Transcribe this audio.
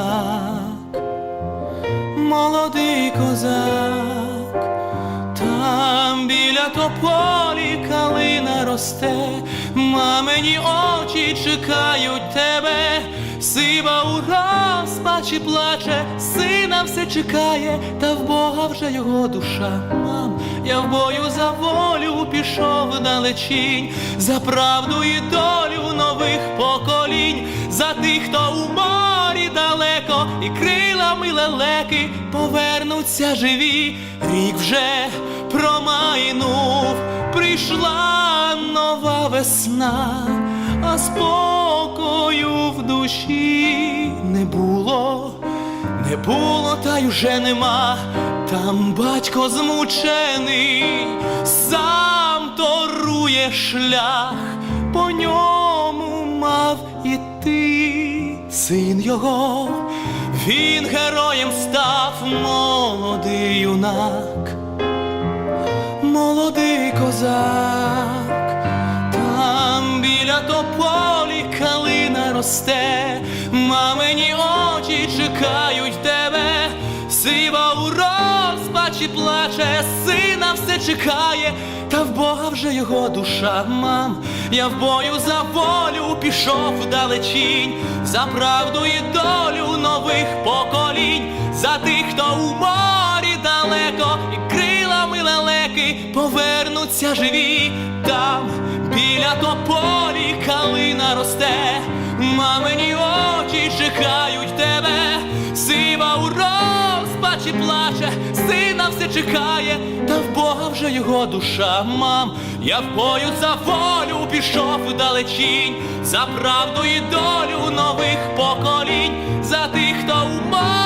молодий молодий козак, там біля тополі калина росте, мамині очі чекають тебе, сива у розпачі плаче, сина все чекає, та в Бога вже його душа. Я в бою за волю пішов далечінь, за правду і долю нових поколінь, за тих, хто у морі далеко, і крилами лелеки повернуться живі. Рік вже промайнув, прийшла нова весна, а спокою в душі не було, не було, та й уже нема. Там батько змучений, сам торує шлях, по ньому мав іти син його, він героєм став молодий юнак молодий козак, там біля тополі калина росте, мамині очі чекають тебе, сива у розпачі плаче, чекає, та в Бога вже його душа, мам, я в бою за волю пішов далечінь, за правду і долю нових поколінь, за тих, хто у морі далеко і крилами лелеки повернуться живі, там біля тополі калина росте, мамині очі чекають тебе, сива у розпачі плаче, сина все чекає, та в Бога вже його душа, мам. Я в бою за волю пішов у далечінь, за правду і долю нових поколінь, за тих, хто умав.